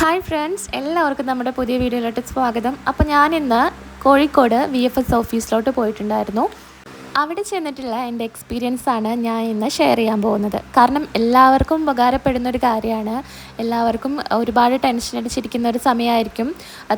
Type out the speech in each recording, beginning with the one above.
Hi friends എല്ലാവർക്കും നമ്മുടെ പുതിയ വീഡിയോയിലോട്ട് സ്വാഗതം. അപ്പോൾ ഞാനിന്ന് കോഴിക്കോട് വി എഫ് എസ് ഓഫീസിലോട്ട് പോയിട്ടുണ്ടായിരുന്നു. അവിടെ ചെന്നിട്ടുള്ള എന്റെ എക്സ്പീരിയൻസ് ആണ് ഞാൻ ഇന്ന് ഷെയർ ചെയ്യാൻ പോകുന്നത്. കാരണം എല്ലാവർക്കും ഉപകാരപ്പെടുന്ന ഒരു കാര്യമാണ്. എല്ലാവർക്കും ഒരുപാട് ടെൻഷൻ അടിച്ചിരിക്കുന്ന ഒരു സമയമായിരിക്കും.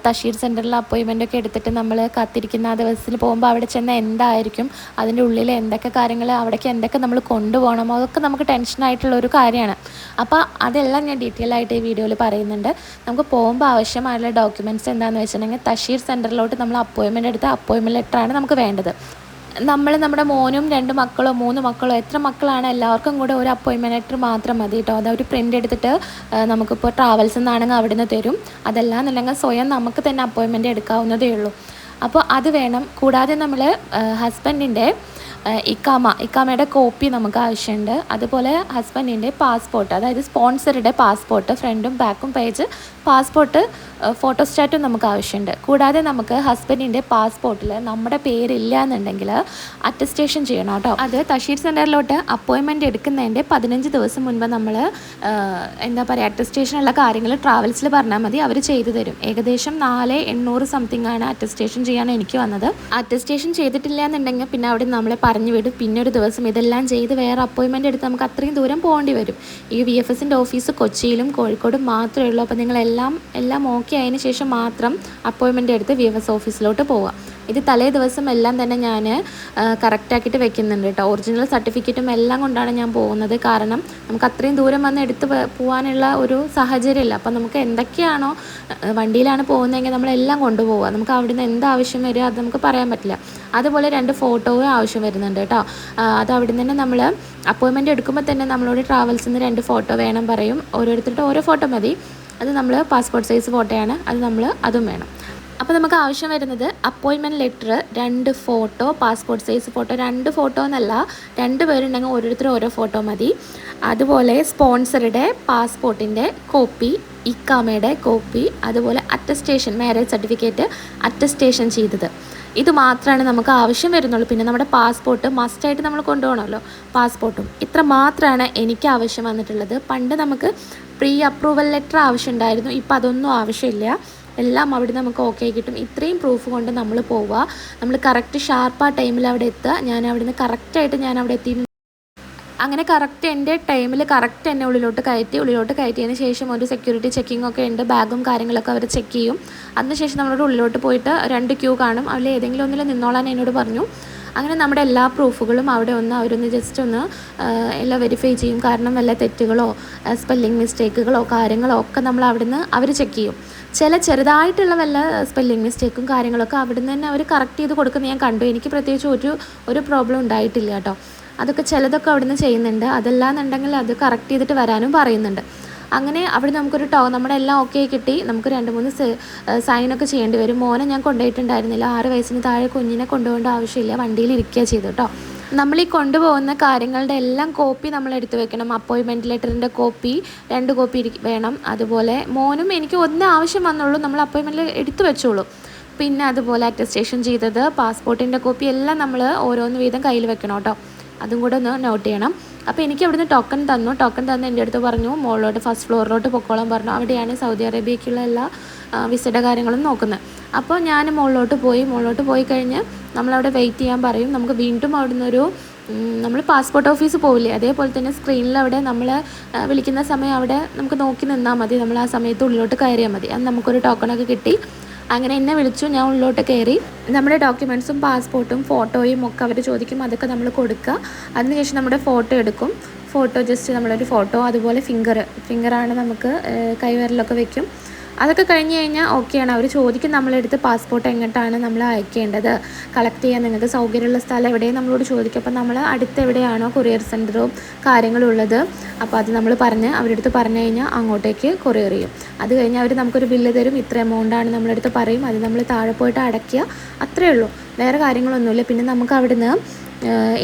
തഷീർ സെന്ററിൽ അപ്പോയിൻമെന്റ് ഒക്കെ എടുത്തിട്ട് നമ്മൾ കാത്തിരിക്കുന്ന ആ ദിവസത്തിൽ പോകുമ്പോൾ അവിടെ ചെന്ന എന്തായിരിക്കും? അതിന്റെ ഉള്ളിൽ എന്തൊക്കെ കാര്യങ്ങൾ അവിടേക്ക് എന്തൊക്കെ നമ്മൾ കൊണ്ടുപോകണം അതൊക്കെ നമുക്ക് ടെൻഷനായിട്ടുള്ള ഒരു കാര്യമാണ്. അപ്പോൾ അതെല്ലാം ഞാൻ ഡീറ്റെയിൽ ആയിട്ട് ഈ വീഡിയോയിൽ പറയുന്നുണ്ട്. നമുക്ക് പോകുമ്പോൾ ആവശ്യമായുള്ള ഡോക്യുമെന്റ്സ് എന്താണെന്ന് വെച്ചിട്ടുണ്ടെങ്കിൽ തഷീർ സെന്ററിലോട്ട് നമ്മൾ അപ്പോയിൻമെന്റ് എടുത്ത അപ്പോയിൻമെന്റ് ലെറ്ററാണ് നമുക്ക് വേണ്ടത്. നമ്മൾ നമ്മുടെ മോനും രണ്ട് മക്കളോ മൂന്ന് മക്കളോ എത്ര മക്കളാണ് എല്ലാവർക്കും കൂടെ ഒരു അപ്പോയിൻമെന്റ് ലെറ്റർ മാത്രം മതി കേട്ടോ. അതൊരു പ്രിന്റ് എടുത്തിട്ട് നമുക്കിപ്പോൾ ട്രാവൽസ് എന്നാണെങ്കിൽ അവിടെ നിന്ന് തരും. അതല്ല എന്നുണ്ടെങ്കിൽ സ്വയം നമുക്ക് തന്നെ അപ്പോയിൻമെന്റ് എടുക്കാവുന്നതേ ഉള്ളൂ. അപ്പോൾ അത് വേണം. കൂടാതെ നമ്മൾ ഹസ്ബൻഡിന്റെ ഇക്കാമ ഇക്കാമയുടെ കോപ്പി നമുക്ക് ആവശ്യമുണ്ട്. അതുപോലെ ഹസ്ബൻഡിന്റെ പാസ്പോർട്ട് അതായത് സ്പോൺസറുടെ പാസ്പോർട്ട് ഫ്രണ്ടും ബാക്കും പേജ് പാസ്പോർട്ട് ഫോട്ടോസ്റ്റാറ്റും നമുക്ക് ആവശ്യമുണ്ട്. കൂടാതെ നമുക്ക് ഹസ്ബൻഡിന്റെ പാസ്പോർട്ടിൽ നമ്മുടെ പേരില്ല എന്നുണ്ടെങ്കിൽ അറ്റസ്റ്റേഷൻ ചെയ്യണം കേട്ടോ. അത് തഷീർ സെന്ററിലോട്ട് അപ്പോയിൻമെന്റ് എടുക്കുന്നതിന്റെ പതിനഞ്ച് ദിവസം മുൻപ് നമ്മൾ എന്താ പറയുക അറ്റസ്റ്റേഷനുള്ള കാര്യങ്ങൾ ട്രാവൽസിൽ പറഞ്ഞാൽ മതി. അവർ ചെയ്തു തരും. ഏകദേശം നാല് എണ്ണൂറ് സംതിങ് ആണ് അറ്റസ്റ്റേഷൻ ചെയ്യാൻ എനിക്ക് വന്നത്. അറ്റസ്റ്റേഷൻ ചെയ്തിട്ടില്ല എന്നുണ്ടെങ്കിൽ പിന്നെ അവിടെ നമ്മളെ പറഞ്ഞു വിടും. പിന്നെ ഒരു ദിവസം ഇതെല്ലാം ചെയ്ത് വേറെ അപ്പോയിൻമെന്റ് എടുത്ത് നമുക്ക് അത്രയും ദൂരം പോകേണ്ടി വരും. ഈ വി എഫ് എസിന്റെ ഓഫീസ് കൊച്ചിയിലും കോഴിക്കോടും മാത്രമേ ഉള്ളൂ. അപ്പോൾ നിങ്ങളെല്ലാം എല്ലാം ഓക്കെ ആയതിനു ശേഷം മാത്രം അപ്പോയിൻമെന്റ് എടുത്ത് വി എഫ് എസ് ഓഫീസിലോട്ട് പോവുക. ഇത് തലേ ദിവസം എല്ലാം തന്നെ ഞാൻ കറക്റ്റാക്കിയിട്ട് വെക്കുന്നുണ്ട് കേട്ടോ. ഒറിജിനൽ സർട്ടിഫിക്കറ്റും എല്ലാം കൊണ്ടാണ് ഞാൻ പോകുന്നത്. കാരണം നമുക്ക് അത്രയും ദൂരം വന്ന് എടുത്ത് പോകാനുള്ള ഒരു സാഹചര്യമില്ല. അപ്പം നമുക്ക് എന്തൊക്കെയാണോ വണ്ടിയിലാണ് പോകുന്നതെങ്കിൽ നമ്മളെല്ലാം കൊണ്ടുപോവുക. നമുക്ക് അവിടുന്ന് എന്ത് ആവശ്യം വരിക അത് നമുക്ക് പറയാൻ പറ്റില്ല. അതുപോലെ രണ്ട് ഫോട്ടോയും ആവശ്യം വരുന്നുണ്ട് കേട്ടോ. അത് അവിടെ തന്നെ നമ്മൾ അപ്പോയിൻമെന്റ് എടുക്കുമ്പോൾ തന്നെ നമ്മളോട് ട്രാവൽസിൽ നിന്ന് രണ്ട് ഫോട്ടോ വേണം പറയും. ഓരോരുത്തരുടെ ഓരോ ഫോട്ടോ മതി. അത് നമ്മൾ പാസ്പോർട്ട് സൈസ് ഫോട്ടോയാണ് അത് നമ്മൾ അതും വേണം. അപ്പോൾ നമുക്ക് ആവശ്യം വരുന്നത് അപ്പോയിൻമെന്റ് ലെറ്റർ രണ്ട് ഫോട്ടോ പാസ്പോർട്ട് സൈസ് ഫോട്ടോ രണ്ട് ഫോട്ടോ എന്നല്ല രണ്ട് പേരുണ്ടെങ്കിൽ ഓരോരുത്തർ ഓരോ ഫോട്ടോ മതി. അതുപോലെ സ്പോൺസറുടെ പാസ്പോർട്ടിന്റെ കോപ്പി ഇക്കാമയുടെ കോപ്പി അതുപോലെ അറ്റസ്റ്റേഷൻ മാരേജ് സർട്ടിഫിക്കറ്റ് അറ്റസ്റ്റേഷൻ ചെയ്തത്. ഇത് മാത്രമാണ് നമുക്ക് ആവശ്യം വരുന്നുള്ളൂ. പിന്നെ നമ്മുടെ പാസ്പോർട്ട് മസ്റ്റായിട്ട് നമ്മൾ കൊണ്ടുപോകണമല്ലോ. പാസ്പോർട്ടും ഇത്ര മാത്രമാണ് എനിക്ക് ആവശ്യം വന്നിട്ടുള്ളത്. പണ്ട് നമുക്ക് പ്രീ അപ്രൂവൽ ലെറ്റർ ആവശ്യമുണ്ടായിരുന്നു. ഇപ്പോൾ അതൊന്നും ആവശ്യമില്ല. എല്ലാം അവിടെ നമുക്ക് ഓക്കെ കിട്ടും. ഇത്രയും പ്രൂഫ് കൊണ്ട് നമ്മൾ പോവുക. നമ്മൾ കറക്റ്റ് ഷാർപ്പ് ആ ടൈമിൽ അവിടെ എത്തുക. ഞാൻ അവിടെ നിന്ന് കറക്റ്റായിട്ട് ഞാൻ അവിടെ എത്തി. അങ്ങനെ കറക്റ്റ് എന്റെ ടൈമിൽ കറക്റ്റ് എന്നെ ഉള്ളിലോട്ട് കയറ്റി. ഉള്ളിലോട്ട് കയറ്റിയതിന് ശേഷം ഒരു സെക്യൂരിറ്റി ചെക്കിംഗ് ഒക്കെ ഉണ്ട്. ബാഗും കാര്യങ്ങളൊക്കെ അവർ ചെക്ക് ചെയ്യും. അതിനുശേഷം നമ്മളോട് ഉള്ളിലോട്ട് പോയിട്ട് രണ്ട് ക്യൂ കാണും. അതിൽ ഏതെങ്കിലും ഒന്നിൽ നിന്നോളാൻ എന്നോട് പറഞ്ഞു. അങ്ങനെ നമ്മുടെ എല്ലാ പ്രൂഫുകളും അവിടെ ഒന്ന് അവരൊന്ന് ജസ്റ്റ് ഒന്ന് എല്ലാം വെരിഫൈ ചെയ്യും. കാരണം വല്ല തെറ്റുകളോ സ്പെല്ലിംഗ് മിസ്റ്റേക്കുകളോ കാര്യങ്ങളോ ഒക്കെ നമ്മൾ അവിടുന്ന് അവർ ചെക്ക് ചെയ്യും. ചില ചെറുതായിട്ടുള്ള വല്ല സ്പെല്ലിംഗ് മിസ്റ്റേക്കും കാര്യങ്ങളൊക്കെ അവിടുന്ന് തന്നെ അവർ കറക്റ്റ് ചെയ്ത് കൊടുക്കുന്ന ഞാൻ കണ്ടു. എനിക്ക് പ്രത്യേകിച്ച് ഒരു ഒരു പ്രോബ്ലം ഉണ്ടായിട്ടില്ല കേട്ടോ. അതൊക്കെ ചിലതൊക്കെ അവിടുന്ന് ചെയ്യുന്നുണ്ട്. അതല്ലാന്നുണ്ടെങ്കിൽ അത് കറക്റ്റ് ചെയ്തിട്ട് വരാനും പറയുന്നുണ്ട്. അങ്ങനെ അവിടെ നമുക്കൊരു ടോ നമ്മുടെ എല്ലാം ഓക്കെ കിട്ടി. നമുക്ക് രണ്ട് മൂന്ന് സൈനൊക്കെ ചെയ്യേണ്ടി വരും. മോനെ ഞാൻ കൊണ്ടുപോയിട്ടുണ്ടായിരുന്നില്ല. ആറ് വയസ്സിന് താഴെ കുഞ്ഞിനെ കൊണ്ടുപോകേണ്ട ആവശ്യമില്ല. വണ്ടിയിൽ ഇരിക്കുക ചെയ്തു കേട്ടോ നമ്മൾ ഈ കൊണ്ടുപോകുന്ന കാര്യങ്ങളുടെ എല്ലാം കോപ്പി നമ്മൾ എടുത്തു വെക്കണം. അപ്പോയിൻമെന്റ് ലെറ്ററിന്റെ കോപ്പി രണ്ട് കോപ്പി വേണം. അതുപോലെ മോനും എനിക്ക് ഒന്ന് ആവശ്യം വന്നുള്ളൂ. നമ്മൾ അപ്പോയിൻമെന്റിൽ എടുത്തു വെച്ചോളൂ. പിന്നെ അതുപോലെ അറ്റസ്റ്റേഷൻ ചെയ്തത് പാസ്പോർട്ടിന്റെ കോപ്പി എല്ലാം നമ്മൾ ഓരോന്ന് വീതം കയ്യിൽ വെക്കണം കേട്ടോ അതും കൂടെ ഒന്ന് നോട്ട് ചെയ്യണം. അപ്പോൾ എനിക്ക് അവിടുന്ന് ടോക്കൺ തന്നു. ടോക്കൺ തന്ന് എന്റെ അടുത്ത് പറഞ്ഞു മുകളിലോട്ട് ഫസ്റ്റ് ഫ്ലോറിലോട്ട് പൊക്കോളം പറഞ്ഞു. അവിടെയാണ് സൗദി അറേബ്യയ്ക്കുള്ള എല്ലാ വിസയുടെ കാര്യങ്ങളും നോക്കുന്നത്. അപ്പോൾ ഞാൻ മുകളിലോട്ട് പോയി. മുകളിലോട്ട് പോയി കഴിഞ്ഞ് നമ്മളവിടെ വെയിറ്റ് ചെയ്യാൻ പറയും. നമുക്ക് വീണ്ടും അവിടുന്ന് ഒരു നമ്മൾ പാസ്പോർട്ട് ഓഫീസ് പോവില്ലേ? അതേപോലെ തന്നെ സ്ക്രീനിൽ അവിടെ നമ്മൾ വിളിക്കുന്ന സമയം അവിടെ നമുക്ക് നോക്കി നിന്നാൽ മതി. നമ്മൾ ആ സമയത്ത് ഉള്ളിലോട്ട് കയറിയാൽ മതി. അത് നമുക്കൊരു ടോക്കണൊക്കെ കിട്ടി. അങ്ങനെ എന്നെ വിളിച്ചു ഞാൻ ഉള്ളിലോട്ട് കയറി. നമ്മുടെ ഡോക്യുമെന്റ്സും പാസ്പോർട്ടും ഫോട്ടോയും ഒക്കെ അവർ ചോദിക്കും അതൊക്കെ നമ്മൾ കൊടുക്കുക. അതിനുശേഷം നമ്മുടെ ഫോട്ടോ എടുക്കും. ഫോട്ടോ ജസ്റ്റ് നമ്മളൊരു ഫോട്ടോ അതുപോലെ ഫിംഗർ ഫിംഗറാണ് നമുക്ക് കൈവരലൊക്കെ വെക്കും. അതൊക്കെ കഴിഞ്ഞ് കഴിഞ്ഞാൽ ഓക്കെയാണ് അവർ ചോദിക്കും നമ്മളെടുത്ത് പാസ്പോർട്ട് എങ്ങോട്ടാണ് നമ്മൾ അയക്കേണ്ടത്. കളക്ട് ചെയ്യാൻ നിങ്ങൾക്ക് സൗകര്യമുള്ള സ്ഥലം എവിടെയും നമ്മളോട് ചോദിക്കും. അപ്പോൾ നമ്മൾ അടുത്ത് എവിടെയാണോ കൊറിയർ സെന്ററും കാര്യങ്ങളും ഉള്ളത്. അപ്പോൾ അത് നമ്മൾ പറഞ്ഞ് അവരെടുത്ത് പറഞ്ഞു കഴിഞ്ഞാൽ അങ്ങോട്ടേക്ക് കൊറിയർ ചെയ്യും. അത് കഴിഞ്ഞാൽ അവർ നമുക്കൊരു ബില്ല് തരും. ഇത്ര എമൗണ്ടാണ് നമ്മളെടുത്ത് പറയും. അത് നമ്മൾ താഴെ പോയിട്ട് അടയ്ക്കുക. അത്രയേ ഉള്ളൂ. വേറെ കാര്യങ്ങളൊന്നുമില്ല. പിന്നെ നമുക്ക് അവിടുന്ന്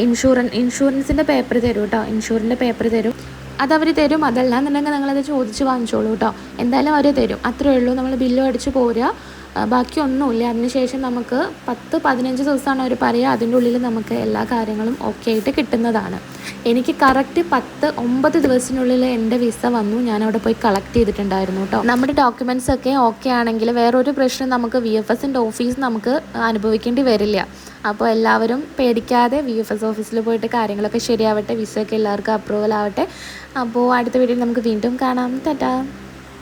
ഇൻഷുറൻസ് ഇൻഷുറൻസിന്റെ പേപ്പർ തരും കേട്ടോ. ഇൻഷുറിന്റെ പേപ്പർ തരും. അതവർ തരും. അതല്ല എന്നുണ്ടെങ്കിൽ നിങ്ങളത് ചോദിച്ച് വാങ്ങിച്ചോളൂ കേട്ടോ എന്തായാലും അവർ തരും. അത്രയേ ഉള്ളൂ. നമ്മൾ ബില്ലും അടിച്ച് പോരുക ബാക്കിയൊന്നുമില്ല. അതിനുശേഷം നമുക്ക് പത്ത് പതിനഞ്ച് ദിവസമാണ് അവർ പറയുക. അതിന്റെ ഉള്ളിൽ നമുക്ക് എല്ലാ കാര്യങ്ങളും ഓക്കെ ആയിട്ട് കിട്ടുന്നതാണ്. എനിക്ക് കറക്റ്റ് പത്ത് ഒമ്പത് ദിവസത്തിനുള്ളിൽ എന്റെ വിസ വന്നു. ഞാൻ അവിടെ പോയി കളക്ട് ചെയ്തിട്ടുണ്ടായിരുന്നു കേട്ടോ നമ്മുടെ ഡോക്യുമെന്റ്സ് ഒക്കെ ഓക്കെ ആണെങ്കിൽ വേറൊരു പ്രശ്നം നമുക്ക് വി എഫ് എസിന്റെ ഓഫീസ് നമുക്ക് അനുഭവിക്കേണ്ടി വരില്ല. അപ്പോൾ എല്ലാവരും പേടിക്കാതെ വി എഫ് എസ് ഓഫീസിൽ പോയിട്ട് കാര്യങ്ങളൊക്കെ ശരിയാവട്ടെ വിസ ഒക്കെ എല്ലാവർക്കും അപ്രൂവൽ ആവട്ടെ. അപ്പോൾ അടുത്ത വീഡിയോയിൽ നമുക്ക് വീണ്ടും കാണാം. ടാറ്റാ.